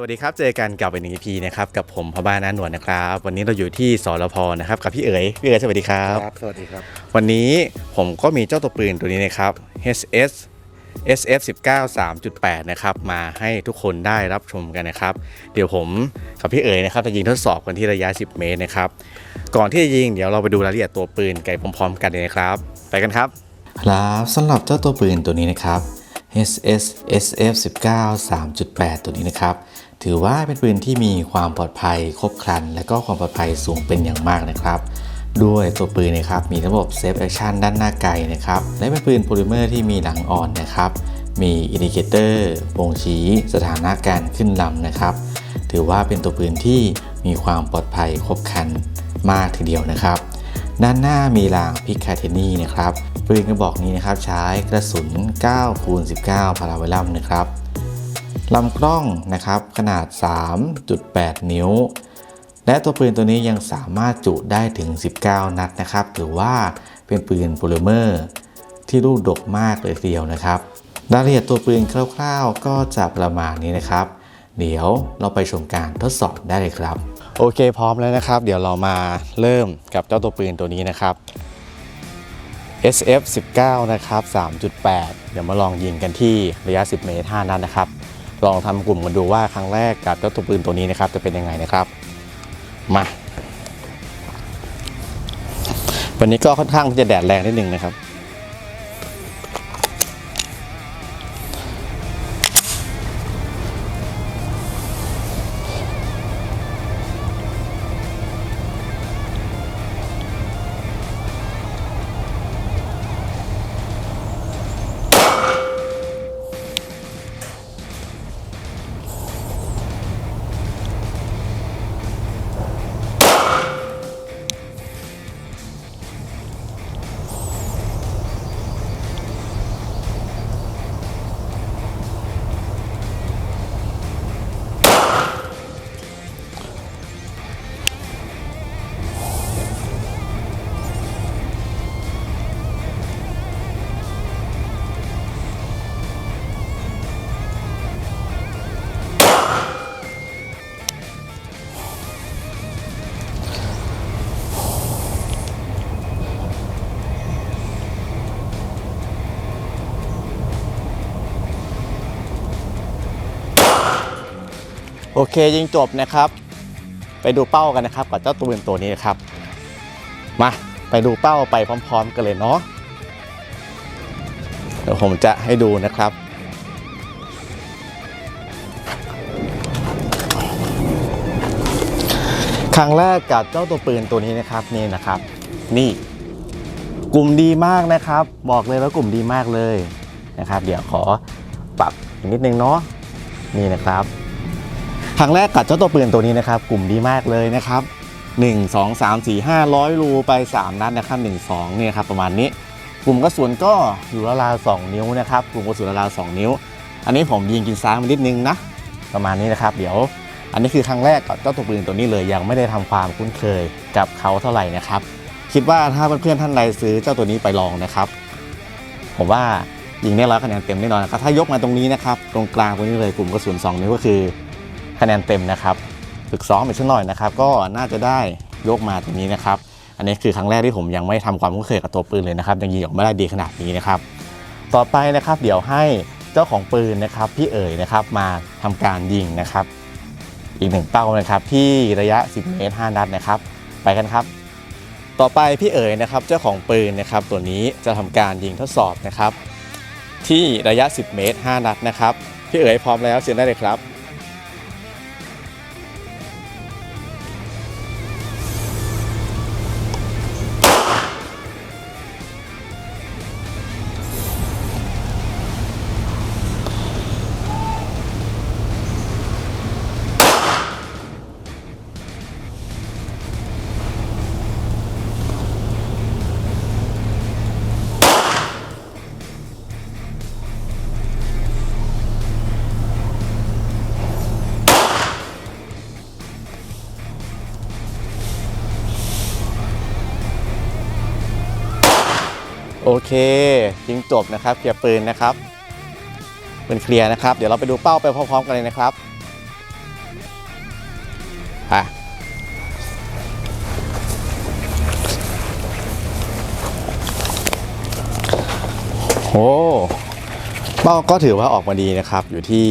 สวัสดีครับ เจอกันกับอีกหนึ่ง EP นะครับกับผมพ่อบ้านน้าหนวดนะครับ วันนี้เราอยู่ที่สรพนะครับกับพี่เอ๋ยพี่เอ๋ยสวัสดีครับ ครับ สวัสดีครับ วันนี้ผมก็มีเจ้าตัวปืนตัวนี้นะครับ HS SF 19 3.8 นะครับ มาให้ทุกคนได้รับชมกันนะครับ เดี๋ยวผมกับพี่เอ๋ยนะครับจะยิงทดสอบกันที่ระยะ 10 เมตรนะครับ ก่อนที่จะยิงเดี๋ยวเราไปดูรายละเอียดตัวปืนกันพร้อมๆ กันเลยนะครับ ไปกันครับ ครับสำหรับเจ้าตัวปืนตัวนี้นะครับ SS SF 19 3.8 ตัวนี้นะครับ ถือว่าเป็นปืนที่มีความปลอดภัยครบครัน และก็ความปลอดภัยสูงเป็นอย่างมากนะครับด้วยตัวปืนนะครับมีระบบเซฟแอคชั่นด้านหน้าไกลนะครับและเป็นปืนโพลิเมอร์ที่มีหลังอ่อนนะครับมีอินดิเคเตอร์บ่งชี้สถานะการขึ้นลำนะครับ ถือว่าเป็นตัวปืนที่มีความปลอดภัยครบครันมากทีเดียวนะครับ ด้านหน้ามีรางพิกคาเทนีนะครับปืนกระบอกนี้นะครับใช้กระสุน9คูณ19พาราเวลัมนะครับ ลำกล้องนะครับขนาด 3.8 นิ้ว และตัวปืนตัวนี้ยังสามารถจุได้ถึง 19 นัดนะครับถือว่าเป็นปืนโพลิเมอร์ ที่ลูกดกมากเลยทีเดียวนะครับรายละเอียดตัวปืนคร่าวๆ ก็จะประมาณนี้นะครับ เดี๋ยวเราไปชมการทดสอบได้เลยครับ โอเคพร้อมแล้วนะครับ เดี๋ยวเรามาเริ่มกับเจ้าตัวปืนตัวนี้นะครับ SF 19 นะครับ 3.8 เดี๋ยวมาลองยิงกันที่ระยะ 10 เมตร 5 นัดนะครับ ลองทำกลุ่มกันดูว่าครั้งแรกกับเจ้าตัวปืนตัวนี้นะครับจะเป็นยังไงนะครับมาวันนี้ก็ค่อนข้างที่จะแดดแรงนิดนึงนะครับ โอเคยิงจบนะครับ ไปดูเป้ากันนะครับกับเจ้าตัวปืนตัวนี้นะครับ มาไปดูเป้าไปพร้อม ๆ กันเลยเนาะเดี๋ยวผมจะให้ดูนะครับครั้งแรกกับเจ้าตัวปืนตัวนี้นะครับนี่นะครับ นี่กลุ่มดีมากนะครับ บอกเลยว่ากลุ่มดีมากเลยนะครับ เดี๋ยวขอปรับนิดนึงเนาะนี่นะครับ ครั้งแรกกัดเจ้าตัวปืนตัวนี้นะครับ กลุ่มดีมากเลยนะครับ 1 2 3 4 5 0 0 รูไป 3 นัดนะครับ 1 2เนี่ยครับประมาณนี้ กลุ่มกระสุนก็อยู่ราวๆ2นิ้วนะครับ กลุ่มกระสุนราวๆ2นิ้ว อันนี้ผมยิงกินซ้ายมานิดนึงนะ ประมาณนี้นะครับ เดี๋ยว อันนี้คือครั้งแรกกับเจ้าตัวปืนตัวนี้เลยยังไม่ได้ทำความคุ้นเคยกับเขาเท่าไหร่นะครับ คิดว่าถ้าเพื่อนๆท่านใดซื้อเจ้าตัวนี้ไปลองนะครับ ผมว่ายิงได้ร้อยคะแนนเต็มแน่นอนนะครับถ้ายกมาตรงนี้นะครับ ตรงกลางตรงนี้เลยกลุ่มกระสุน2นิ้วก็คือ คะแนนเต็มนะครับฝึกซ้อมไปสักหน่อยนะครับ ก็น่าจะได้ยกมาตรงนี้นะครับ อันนี้คือครั้งแรกที่ผมยังไม่ทำความคุ้นเคยกับตัวปืนเลยนะครับยังยิงออกม่ได้ดีขนาดนี้นะครับ ต่อไปนะครับเดี๋ยวให้เจ้าของปืนนะครับพี่เอ๋ยนะครับมาทำการยิงนะครับ อีกหนึ่งเป้านะครับที่ระยะ 10 เมตร 5 นัดนะครับ ไปกันครับ ต่อไปพี่เอ๋ยนะครับเจ้าของปืนนะครับตัวนี้จะทำการยิงทดสอบนะครับ ที่ระยะ 10 เมตร 5 นัดนะครับพี่เอ๋ยพร้อมแล้วเสียงได้เลยครับ โอเคยิงจบนะครับเคลียร์ปืนนะครับปืนเคลียร์นะครับ เดี๋ยวเราไปดูเป้าไปพร้อมๆกันเลยนะครับอะโอ้เป้าก็ถือว่าออกมาดีนะครับ อยู่ที่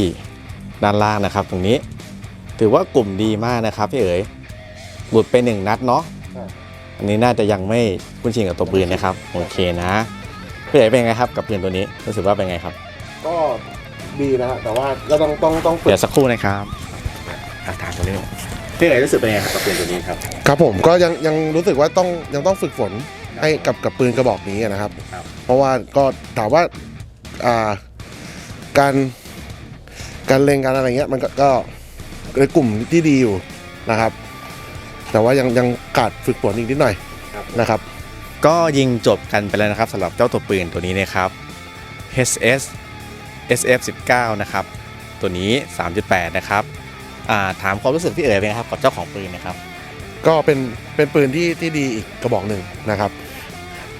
ด้านล่างนะครับ ตรงนี้ ถือว่ากลุ่มดีมากนะครับพี่เอ๋ยหลุดไปหนึ่งนัดเนาะ อันนี้น่าจะยังไม่คุ้นชินกับตัวปืนนะครับ โอเคนะพี่เอ๋ยเป็นไงครับกับปืนตัวนี้รู้สึกว่าเป็นไงครับ ก็ดีนะฮะแต่ว่าก็ต้องต้องต้องฝึกเดี๋ยวสักครู่นะครับอะถามตัวนี้พี่เอ๋ยรู้สึกเป็นไงครับกับปืนตัวนี้ครับ ครับผมก็ยังยังรู้สึกว่าต้องยังต้องฝึกฝนให้กับกับปืนกระบอกนี้นะครับ ครับ เพราะว่าก็ถามว่าอ่าการการเล็งการอะไรเงี้ยมันก็ก็ในกลุ่มที่ดีอยู่นะครับ แต่ว่ายังยังขาดฝึกฝนอีกนิดหน่อยนะครับ ก็ยิงจบกันไปแล้วนะครับสำหรับเจ้าตัวปืนตัวนี้นะครับ HS SF 19 นะครับ ตัวนี้ 3.8 นะครับอ่าถามความรู้สึกพี่เอ๋ยเป็นไงครับกับเจ้าของปืนนะครับ ก็เป็นเป็นปืนที่ที่ดีอีกกระบอกหนึ่งนะครับ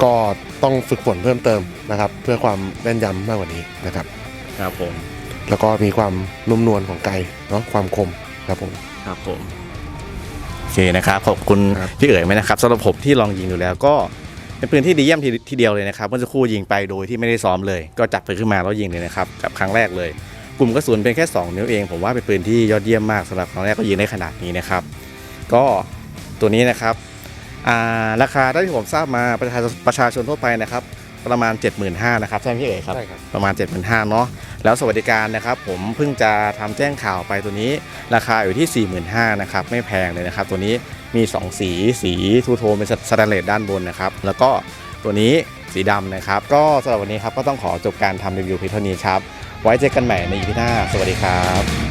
ก็ต้องฝึกฝนเพิ่มเติมนะครับ เพื่อความแม่นยำมากกว่านี้นะครับครับผมแล้วก็มีความนุ่มนวลของไกเนาะความคมครับผมครับผมโอเคนะครับขอบคุณครับพี่เอ๋ยไหมนะครับสำหรับผมที่ลองยิงดูแล้วก็เป็นปืนที่ดีเยี่ยมทีทีเดียวเลยนะครับเมื่อสักครู่ยิงไปโดยที่ไม่ได้ซ้อมเลย ก็จับปืนขึ้นมาแล้วยิงเลยนะครับกับครั้งแรกเลย กลุ่มกระสุนเป็นแค่ 2 นิ้วเอง ผมว่าเป็นปืนที่ยอดเยี่ยมมากสำหรับครั้งแรกก็ยิงได้ขนาดนี้นะครับ ก็ตัวนี้นะครับอ่าราคาที่ผมทราบมาประชาประชาชนทั่วไปนะครับ ประมาณ 75,000นะครับใช่ไหมพี่เอ๋ครับ ใช่ครับ ประมาณ 75,000เนาะแล้วสวัสดิการนะครับผมเพิ่งจะทำแจ้งข่าวไปตัวนี้ ราคาอยู่ที่ 45,000นะครับไม่แพงเลยนะครับ ตัวนี้มี 2 สีสีทูโทนเป็นสแตนเลสด้านบนนะครับ แล้วก็ตัวนี้สีดำนะครับ ก็สำหรับวันนี้ครับก็ต้องขอจบการทำรีวิวเพียงเท่านี้ครับ ไว้เจอกันใหม่ในอีพีหน้า สวัสดีครับ